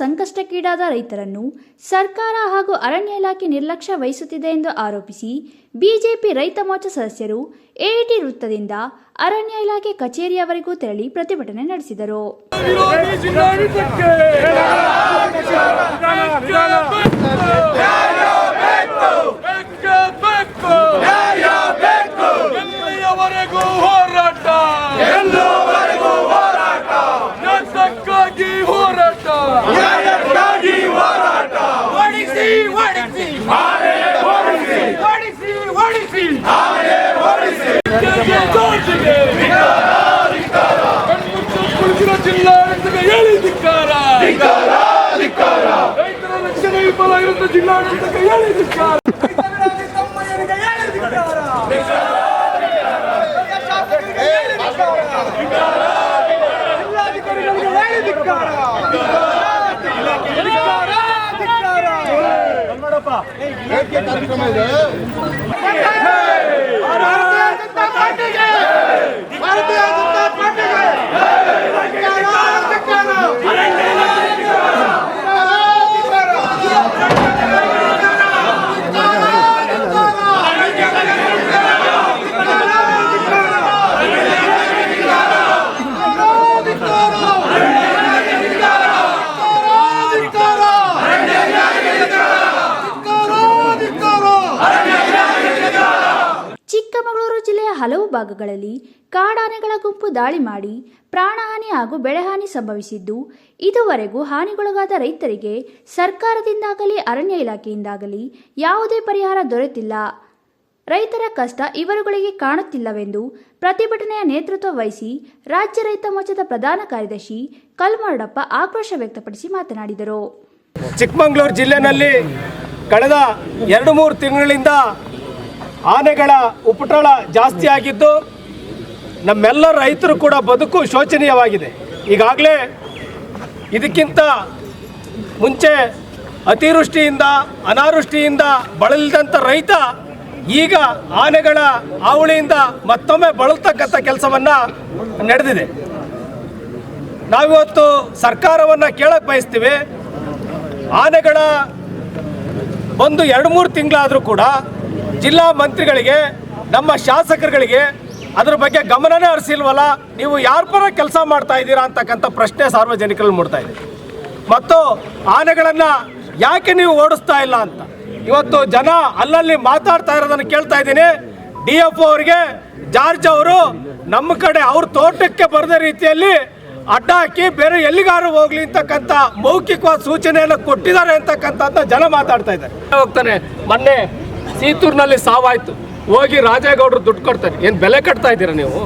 ಸಂಕಷ್ಟಕ್ಕೀಡಾದ ರೈತರನ್ನು ಸರ್ಕಾರ ಹಾಗೂ ಅರಣ್ಯ ಇಲಾಖೆ ನಿರ್ಲಕ್ಷ್ಯ ವಹಿಸುತ್ತಿದೆ ಎಂದು ಆರೋಪಿಸಿ ಬಿಜೆಪಿ ರೈತ ಮೋರ್ಚಾ ಸದಸ್ಯರು ಎಐಟಿ ವೃತ್ತದಿಂದ ಅರಣ್ಯ ಇಲಾಖೆ ಕಚೇರಿಯವರೆಗೂ ತೆರಳಿ ಪ್ರತಿಭಟನೆ ನಡೆಸಿದರು. ಕಣ್ಮುಚ್ಚು ಕುಳಿತಿರೋ ಜಿಲ್ಲಾಡಳಿತಕ್ಕೆ ಹೇಳಿ ಧಿಕ್ಕಾರ ರೈತರ ರಕ್ಷಣೆ ವಿಫಲ ಇರುವ ಜಿಲ್ಲಾಡಳಿತಕ್ಕೆ ಹೇಳಿ ಧಿಕ್ಕಾರ ಚಿಕ್ಕಮಗಳೂರು ಜಿಲ್ಲೆಯ ಹಲವು ಭಾಗಗಳಲ್ಲಿ ಕಾಡಾನೆಗಳ ಗುಂಪು ದಾಳಿ ಮಾಡಿ ಪ್ರಾಣಹಾನಿ ಹಾಗೂ ಬೆಳೆಹಾನಿ ಸಂಭವಿಸಿದ್ದು, ಇದುವರೆಗೂ ಹಾನಿಗೊಳಗಾದ ರೈತರಿಗೆ ಸರ್ಕಾರದಿಂದಾಗಲಿ, ಅರಣ್ಯ ಇಲಾಖೆಯಿಂದಾಗಲಿ ಯಾವುದೇ ಪರಿಹಾರ ದೊರೆತಿಲ್ಲ. ರೈತರ ಕಷ್ಟ ಇವರುಗಳಿಗೆ ಕಾಣುತ್ತಿಲ್ಲವೆಂದು ಪ್ರತಿಭಟನೆಯ ನೇತೃತ್ವ ವಹಿಸಿ ರಾಜ್ಯ ರೈತ ಮೋರ್ಚಾದ ಪ್ರಧಾನ ಕಾರ್ಯದರ್ಶಿ ಕಲ್ಮರಡಪ್ಪ ಆಕ್ರೋಶ ವ್ಯಕ್ತಪಡಿಸಿ ಮಾತನಾಡಿದರು. ಚಿಕ್ಕಮಗಳೂರು ಜಿಲ್ಲೆಯಲ್ಲಿ ಕಳೆದ ಎರಡು ಮೂರು ತಿಂಗಳಿಂದ ಆನೆಗಳ ಉಪಟಳ ಜಾಸ್ತಿ ಆಗಿದ್ದು ನಮ್ಮೆಲ್ಲ ರೈತರು ಕೂಡ ಬದುಕು ಶೋಚನೀಯವಾಗಿದೆ. ಈಗಾಗಲೇ ಇದಕ್ಕಿಂತ ಮುಂಚೆ ಅತಿವೃಷ್ಟಿಯಿಂದ, ಅನಾವೃಷ್ಟಿಯಿಂದ ಬಳಲಿದಂಥ ರೈತ ಈಗ ಆನೆಗಳ ಹಾವಳಿಯಿಂದ ಮತ್ತೊಮ್ಮೆ ಬಳಲ್ತಕ್ಕಂಥ ಕೆಲಸವನ್ನು ನಡೆದಿದೆ. ನಾವಿವತ್ತು ಸರ್ಕಾರವನ್ನು ಕೇಳಕ್ಕೆ ಬಯಸ್ತೀವಿ. ಆನೆಗಳ ಒಂದು ಎರಡು ಮೂರು ತಿಂಗಳಾದರೂ ಕೂಡ ಜಿಲ್ಲಾ ಮಂತ್ರಿಗಳಿಗೆ, ನಮ್ಮ ಶಾಸಕರುಗಳಿಗೆ ಅದ್ರ ಬಗ್ಗೆ ಗಮನನೇ ಹರಿಸಿಲ್ವಲ್ಲ? ನೀವು ಯಾರ ಪರ ಕೆಲಸ ಮಾಡ್ತಾ ಇದ್ದೀರಾ ಅಂತಕ್ಕಂಥ ಪ್ರಶ್ನೆ ಸಾರ್ವಜನಿಕರಲ್ಲಿ ಮೂಡ್ತಾ ಇದೆ. ಮತ್ತು ಆನೆಗಳನ್ನು ಯಾಕೆ ನೀವು ಓಡಿಸ್ತಾ ಇಲ್ಲ ಅಂತ? ಇವತ್ತು ಜನ ಅಲ್ಲಲ್ಲಿ ಮಾತಾಡ್ತಾ ಇರೋದನ್ನು ಕೇಳ್ತಾ ಇದ್ದೀನಿ. ಡಿ ಎಫ್ ಅವರಿಗೆ, ಜಾರ್ಜ್ ಅವರು ನಮ್ಮ ಕಡೆ ಅವ್ರ ತೋಟಕ್ಕೆ ಬರೆದ ರೀತಿಯಲ್ಲಿ ಅಡ್ಡ ಹಾಕಿ ಬೇರೆ ಎಲ್ಲಿಗಾರು ಹೋಗ್ಲಿ ಅಂತಕ್ಕಂಥ ಮೌಖಿಕವಾದ ಸೂಚನೆಯನ್ನು ಕೊಟ್ಟಿದ್ದಾರೆ ಅಂತಕ್ಕಂಥ ಜನ ಮಾತಾಡ್ತಾ ಇದ್ದಾರೆ. ಹೋಗ್ತಾನೆ. ಮೊನ್ನೆ ಸೀತೂರಿನಲ್ಲಿ ಸಾವಾಯ್ತು. ಹೋಗಿ ರಾಜೇಗೌಡರು ದುಡ್ಡು ಕೊಡ್ತಾರೆ. ಏನು ಬೆಲೆ ಕಟ್ತಾ ಇದ್ದೀರಾ ನೀವು?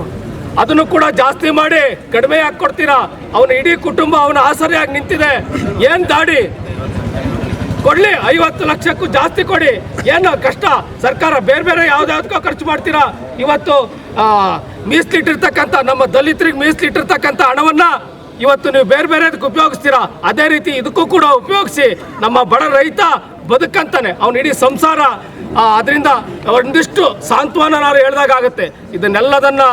ಅದನ್ನು ಕೂಡ ಜಾಸ್ತಿ ಮಾಡಿ ಕಡಿಮೆ ಹಾಕಿ ಕೊಡ್ತೀರಾ? ಅವನ ಇಡೀ ಕುಟುಂಬ ಅವನ ಆಸರೆಯಾಗಿ ನಿಂತಿದೆ. ಏನು ದಾಡಿ? ಕೊಡ್ಲಿ, ಐವತ್ತು ಲಕ್ಷಕ್ಕೂ ಜಾಸ್ತಿ ಕೊಡಿ. ಏನು ಕಷ್ಟ? ಸರ್ಕಾರ ಬೇರೆ ಬೇರೆ ಯಾವ್ದಾವ್ದಕ್ಕೋ ಖರ್ಚು ಮಾಡ್ತೀರಾ? ಇವತ್ತು ಮೀಸಲಿಟ್ಟಿರ್ತಕ್ಕಂಥ, ನಮ್ಮ ದಲಿತರಿಗೆ ಮೀಸಲಿಟ್ಟಿರ್ತಕ್ಕಂಥ ಹಣವನ್ನ ಇವತ್ತು ನೀವು ಬೇರೆ ಬೇರೆದಕ್ಕೆ ಉಪಯೋಗಿಸ್ತೀರಾ? ಅದೇ ರೀತಿ ಇದಕ್ಕೂ ಕೂಡ ಉಪಯೋಗಿಸಿ ನಮ್ಮ ಬಡ ರೈತ ಬದುಕಂತಾನೆ. ಅವನ ಇಡೀ ಸಂಸಾರ ಅದರಿಂದ ಒಂದಿಷ್ಟು ಸಾಂತ್ವನ ನಾನು ಹೇಳ್ದಾಗ ಆಗುತ್ತೆ. ಇದನ್ನೆಲ್ಲದನ್ನ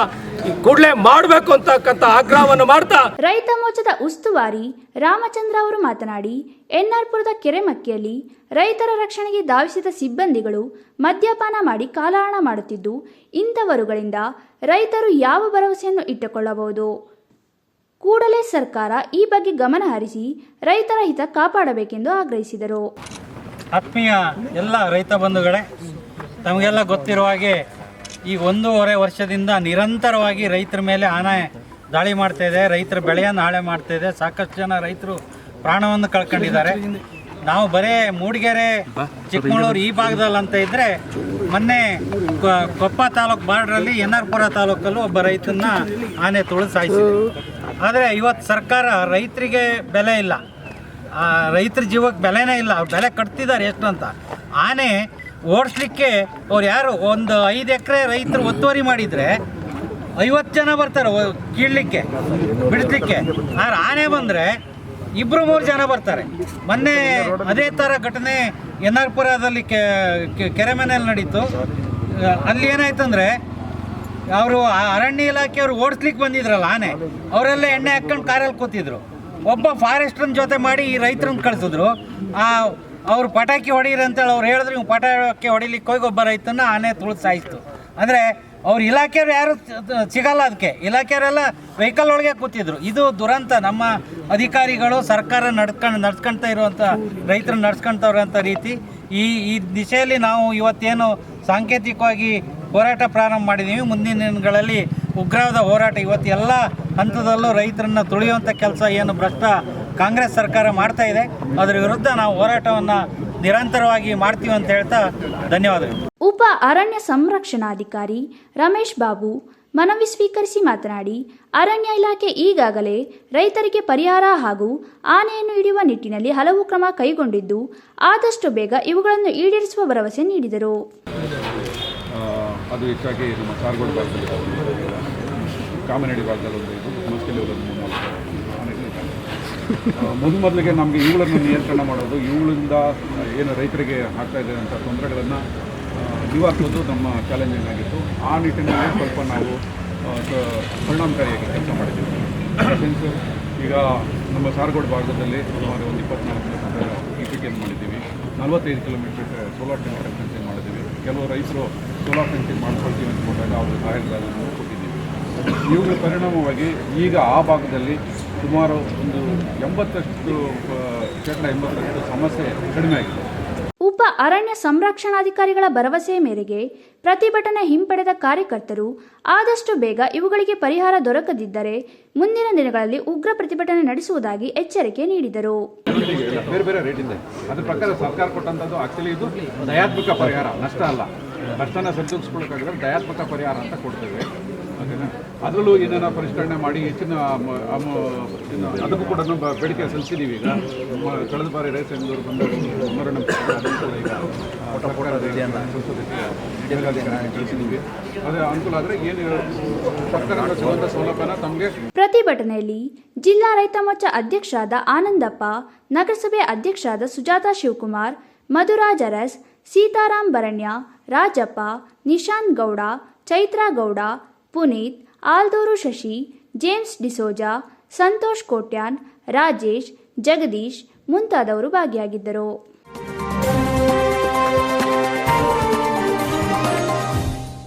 ಕೂಡಲೇ ಮಾಡಬೇಕು ಅಂತಕ್ಕಂಥ ಆಗ್ರಹವನ್ನು ಮಾಡ್ತಾ ರೈತ ಮೋರ್ಚಾದ ಉಸ್ತುವಾರಿ ರಾಮಚಂದ್ರ ಅವರು ಮಾತನಾಡಿ ಎನ್ಆರ್ಪುರದ ಕೆರೆಮಕ್ಕಿಯಲ್ಲಿ ರೈತರ ರಕ್ಷಣೆಗೆ ಧಾವಿಸಿದ ಸಿಬ್ಬಂದಿಗಳು ಮದ್ಯಪಾನ ಮಾಡಿ ಕಾಲಹರಣ ಮಾಡುತ್ತಿದ್ದು, ಇಂಥವರುಗಳಿಂದ ರೈತರು ಯಾವ ಭರವಸೆಯನ್ನು ಇಟ್ಟುಕೊಳ್ಳಬಹುದು? ಕೂಡಲೇ ಸರ್ಕಾರ ಈ ಬಗ್ಗೆ ಗಮನ ಹರಿಸಿ ರೈತರ ಹಿತ ಕಾಪಾಡಬೇಕೆಂದು ಆಗ್ರಹಿಸಿದರು. ಆತ್ಮೀಯ ಎಲ್ಲ ರೈತ ಬಂಧುಗಳೇ, ತಮಗೆಲ್ಲ ಗೊತ್ತಿರುವ ಹಾಗೆ ಈ ಒಂದೂವರೆ ವರ್ಷದಿಂದ ನಿರಂತರವಾಗಿ ರೈತರ ಮೇಲೆ ಆನೆ ದಾಳಿ ಮಾಡ್ತಾ ಇದೆ, ರೈತರ ಬೆಳೆಯನ್ನು ಹಾಳೆ ಮಾಡ್ತಾ ಇದೆ, ಸಾಕಷ್ಟು ಜನ ರೈತರು ಪ್ರಾಣವನ್ನು ಕಳ್ಕೊಂಡಿದ್ದಾರೆ. ನಾವು ಬರೇ ಮೂಡಿಗೆರೆ, ಚಿಕ್ಕಮಗಳೂರು ಈ ಭಾಗದಲ್ಲಿ ಅಂತ ಇದ್ದರೆ ಮೊನ್ನೆ ಕೊಪ್ಪ ತಾಲೂಕು ಬಾರ್ಡ್ರಲ್ಲಿ ಎನ್ ಆರ್ ಪುರ ತಾಲೂಕಲ್ಲೂ ಒಬ್ಬ ರೈತನ ಆನೆ ತುಳಿದು ಸಾಯಿಸಿದೆ. ಆದರೆ ಇವತ್ತು ಸರ್ಕಾರ ರೈತರಿಗೆ ಬೆಲೆ ಇಲ್ಲ. ಆ ರೈತರ ಜೀವಕ್ಕೆ ಬೆಲೆನೇ ಇಲ್ಲ, ಅವ್ರು ಬೆಲೆ ಕಟ್ತಿದ್ದಾರೆ ಎಷ್ಟು ಅಂತ ಆನೆ ಓಡಿಸ್ಲಿಕ್ಕೆ ಅವ್ರು ಯಾರು, ಒಂದು ಐದು ಎಕರೆ ರೈತರು ಒತ್ತುವರಿ ಮಾಡಿದರೆ ಐವತ್ತು ಜನ ಬರ್ತಾರೆ ಕೀಳಲಿಕ್ಕೆ, ಬಿಡಿಸ್ಲಿಕ್ಕೆ. ಆದ್ರೆ ಆನೆ ಬಂದರೆ ಇಬ್ಬರು ಮೂರು ಜನ ಬರ್ತಾರೆ. ಮೊನ್ನೆ ಅದೇ ಥರ ಘಟನೆ ಎನ್ ಆರ್ ಪುರದಲ್ಲಿ ಕೆರೆ ಮನೆಯಲ್ಲಿ ನಡೀತು. ಅಲ್ಲಿ ಏನಾಯ್ತಂದ್ರೆ ಅವರು ಅರಣ್ಯ ಇಲಾಖೆಯವರು ಓಡಿಸ್ಲಿಕ್ಕೆ ಬಂದಿದ್ರಲ್ಲ ಆನೆ, ಅವರೆಲ್ಲ ಎಣ್ಣೆ ಹಾಕ್ಕೊಂಡು ಕಾರಲ್ಲಿ ಕೂತಿದ್ರು. ಒಬ್ಬ ಫಾರೆಸ್ಟ್ರನ್ ಜೊತೆ ಮಾಡಿ ಈ ರೈತರನ್ನ ಕಳಿಸಿದ್ರು. ಆ, ಅವ್ರು ಪಟಾಕಿ ಹೊಡೀರಿ ಅಂತೇಳಿ ಅವ್ರು ಹೇಳಿದ್ರು, ನೀವು ಪಟಾಕಿ ಹೊಡಿಲಿಕ್ಕೆ ಹೋಗಿ ಒಬ್ಬ ರೈತನ ಆನೆ ತುಳಿದು ಸಾಯಿಸ್ತು. ಅಂದರೆ ಅವ್ರ ಇಲಾಖೆಯವ್ರು ಯಾರು ಸಿಗಲ್ಲ ಅದಕ್ಕೆ ಇಲಾಖೆಯವರೆಲ್ಲ ವೆಹಿಕಲ್ ಒಳಗೆ ಕೂತಿದ್ರು. ಇದು ದುರಂತ. ನಮ್ಮ ಅಧಿಕಾರಿಗಳು ಸರ್ಕಾರ ನಡ್ಕೊಂಡು ನಡ್ಸ್ಕೊಳ್ತಾ ಇರುವಂಥ ರೈತರು ನಡ್ಸ್ಕೊಳ್ತಾ ರೀತಿ ಈ ಈ ದಿಶೆಯಲ್ಲಿ ನಾವು ಇವತ್ತೇನು ಸಾಂಕೇತಿಕವಾಗಿ ಹೋರಾಟ ಪ್ರಾರಂಭ ಮಾಡಿದ್ದೀವಿ ಮುಂದಿನ ದಿನಗಳಲ್ಲಿ ಉಗ್ರವಾದ ಹೋರಾಟ. ಇವತ್ತು ಎಲ್ಲ ಹಂತದಲ್ಲೂ ರೈತರನ್ನ ತುಳಿಯುವಂಥ ಕೆಲಸ ಏನು ಭ್ರಷ್ಟ ಕಾಂಗ್ರೆಸ್ ಸರ್ಕಾರ ಮಾಡ್ತಾ ಇದೆ ಅದರ ವಿರುದ್ಧ ನಾವು ಹೋರಾಟವನ್ನು ನಿರಂತರವಾಗಿ ಮಾಡ್ತೀವಿ ಅಂತ ಹೇಳ್ತಾ ಧನ್ಯವಾದಗಳು. ಉಪ ಅರಣ್ಯ ಸಂರಕ್ಷಣಾಧಿಕಾರಿ ರಮೇಶ್ ಬಾಬು ಮನವಿ ಸ್ವೀಕರಿಸಿ ಮಾತನಾಡಿ ಅರಣ್ಯ ಇಲಾಖೆ ಈಗಾಗಲೇ ರೈತರಿಗೆ ಪರಿಹಾರ ಹಾಗೂ ಆನೆಯನ್ನು ಹಿಡಿಯುವ ನಿಟ್ಟಿನಲ್ಲಿ ಹಲವು ಕ್ರಮ ಕೈಗೊಂಡಿದ್ದು ಆದಷ್ಟು ಬೇಗ ಇವುಗಳನ್ನು ಈಡೇರಿಸುವ ಭರವಸೆ ನೀಡಿದರು. ಅದು ಹೆಚ್ಚಾಗಿ ನಮ್ಮ ಸಾರ್ಗೋಡ್ ಭಾಗದಲ್ಲಿ ಒಂದು ಇದು ಮಸ್ಕಿಲಿ ಮೂರು. ಮೊದಲು ಮೊದಲಿಗೆ ನಮಗೆ ಇವುಗಳನ್ನು ನಿಯಂತ್ರಣ ಮಾಡೋದು, ಇವುಗಳಿಂದ ಏನು ರೈತರಿಗೆ ಆಗ್ತಾ ಇದೆ ಅಂತ ತೊಂದರೆಗಳನ್ನು ನಿವಾರಿಸೋದು ನಮ್ಮ ಚಾಲೆಂಜಿಂಗ್ ಆಗಿತ್ತು ಆ ನಿಟ್ಟಿನಲ್ಲಿ ಸ್ವಲ್ಪ ನಾವು ಪರಿಣಾಮಕಾರಿಯಾಗಿ ಕೆಲಸ ಮಾಡಿದ್ದೀವಿ. ಸೆನ್ಸ್ ಈಗ ನಮ್ಮ ಸಾರಗೋಡ್ ಭಾಗದಲ್ಲಿ ಸುಮಾರು ಒಂದು ಇಪ್ಪತ್ನಾಲ್ಕು ಕಿಲೋಮೀಟರ್ ಇ ಮಾಡಿದ್ದೀವಿ. ನಲವತ್ತೈದು ಕಿಲೋಮೀಟರ್ ಸೋಲಾರ್ ಟೆಂಪರ್ ಫೆನ್ಸಿಂಗ್ ಮಾಡಿದ್ದೀವಿ. ಕೆಲವು ರೈತರು ಸೋಲಾರ್ ಫೆನ್ಸಿಂಗ್ ಮಾಡ್ಕೊಳ್ತೀವಿ ಅಂತ ಅವರು ಸಹಾಯಗಳನ್ನು ಕೊಟ್ಟಿದ್ದೀವಿ ಇವುಗಳ ಪರಿಣಾಮವಾಗಿ ಈಗ ಆ ಭಾಗದಲ್ಲಿ ಸುಮಾರು ಒಂದು ಎಂಬತ್ತಷ್ಟು ಶೇಕಡ ಎಂಬತ್ತರಷ್ಟು ಸಮಸ್ಯೆ ಕಡಿಮೆ ಆಗಿದೆ. ಉಪ ಅರಣ್ಯ ಸಂರಕ್ಷಣಾಧಿಕಾರಿಗಳ ಭರವಸೆಯ ಮೇರೆಗೆ ಪ್ರತಿಭಟನೆ ಹಿಂಪಡೆದ ಕಾರ್ಯಕರ್ತರು ಆದಷ್ಟು ಬೇಗ ಇವುಗಳಿಗೆ ಪರಿಹಾರ ದೊರಕದಿದ್ದರೆ ಮುಂದಿನ ದಿನಗಳಲ್ಲಿ ಉಗ್ರ ಪ್ರತಿಭಟನೆ ನಡೆಸುವುದಾಗಿ ಎಚ್ಚರಿಕೆ ನೀಡಿದರು. ಬೇರೆ ಬೇರೆ ರೇಟ್ ಇದೆ ಅದ್ರ ಪ್ರಕಾರ ಸರ್ಕಾರ ಕೊಟ್ಟಂಥದ್ದು ಆಕ್ಚುಲಿ ಇದು ದಯಾತ್ಮಕ ಪರಿಹಾರ ನಷ್ಟ ಅಲ್ಲ. ನಷ್ಟನ ಸರಿದೂಗಿಸ್ಕೊಳ್ಳೋಕ್ಕಾಗಲ್ಲ ದಯಾತ್ಮಕ ಪರಿಹಾರ ಅಂತ ಕೊಡ್ತೇವೆ. ಅದರಲ್ಲೂ ಏನೇನ ಪರಿಷ್ಕರಣೆ ಮಾಡಿ ಹೆಚ್ಚಿನ ಅದಕ್ಕೂ ಕೂಡ ಬೇಡಿಕೆ ಸಲ್ಲಿಸಿದ್ದೀವಿ ಈಗ ಕಳೆದ ಬಾರಿ ರೈತರು ಅದೇ ಅನುಕೂಲ ಏನು ತಮಗೆ ಪ್ರತಿಭಟನೆಯಲ್ಲಿ ಜಿಲ್ಲಾ ರೈತ ಮೋರ್ಚಾ ಅಧ್ಯಕ್ಷರಾದ ಆನಂದಪ್ಪ, ನಗರಸಭೆ ಅಧ್ಯಕ್ಷರಾದ ಸುಜಾತಾ ಶಿವಕುಮಾರ್, ಮಧುರಾಜ್ ಅರಸ್ ಸೀತಾರಾಮ್ ಬರಣ್ಯ, ರಾಜಪ್ಪ, ನಿಶಾಂತ್ ಗೌಡ, ಚೈತ್ರಾ ಗೌಡ, ಪುನೀತ್ ಆಲ್ದೂರು ಶಶಿ ಜೇಮ್ಸ್ ಡಿಸೋಜಾ ಸಂತೋಷ್ ಕೋಟ್ಯಾನ್ ರಾಜೇಶ್ ಜಗದೀಶ್ ಮುಂತಾದವರು ಭಾಗಿಯಾಗಿದ್ದರು.